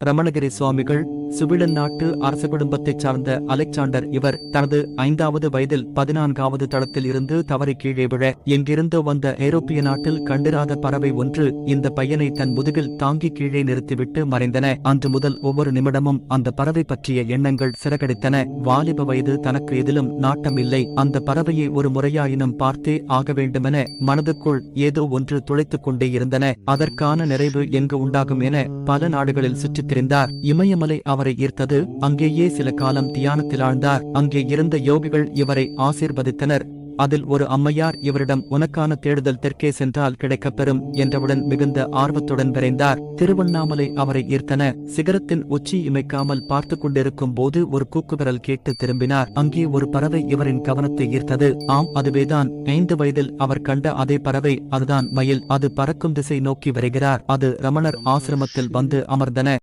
ரமணகிரி சுவாமிகள் சுவிடன் நாட்டு அரச குடும்பத்தைச் சார்ந்த அலெக்சாண்டர் இவர் தனது ஐந்தாவது வயதில் பதினான்காவது தளத்தில் இருந்து தவறி கீழே விழ எங்கிருந்து வந்த ஐரோப்பிய நாட்டில் கண்டிராத பறவை ஒன்று இந்த பையனை தன் முதுகில் தாங்கி கீழே நிறுத்திவிட்டு மறைந்தன. அன்று முதல் ஒவ்வொரு நிமிடமும் அந்த பறவை பற்றிய எண்ணங்கள் சிறகடித்தன. வாலிப வயது தனக்கு எதிலும் நாட்டம் இல்லை. அந்த பறவையை ஒரு முறையாயினும் பார்த்தே ஆக வேண்டுமென மனதுக்குள் ஏதோ ஒன்று துளைத்துக் கொண்டே இருந்தன. அதற்கான நிறைவு எங்கு உண்டாகும் என பல நாடுகளில் சுற்றித் திரிந்தார். இமயமலை அவரை ஈர்த்தது. அங்கேயே சில காலம் தியானத்தில் ஆழ்ந்தார். அங்கே இருந்த யோகிகள் இவரை ஆசீர்வதித்தனர். அதில் ஒரு அம்மையார் இவரிடம் உனக்கான தேடுதல் தெற்கே சென்றால் கிடைக்கப்பெறும் என்றவுடன் மிகுந்த ஆர்வத்துடன் விரைந்தார். திருவண்ணாமலை அவரை ஈர்த்தன. சிகரத்தின் உச்சி இமைக்காமல் பார்த்து கொண்டிருக்கும் போது ஒரு கூக்குவிரல் கேட்டு திரும்பினார். அங்கே ஒரு பறவை இவரின் கவனத்தை ஈர்த்தது. ஆம் அதுவேதான். ஐந்து வயதில் அவர் கண்ட அதே பறவை அதுதான். மயில் அது பறக்கும் திசை நோக்கி வருகிறார். அது ரமணர் ஆசிரமத்தில் வந்து அமர்ந்தன.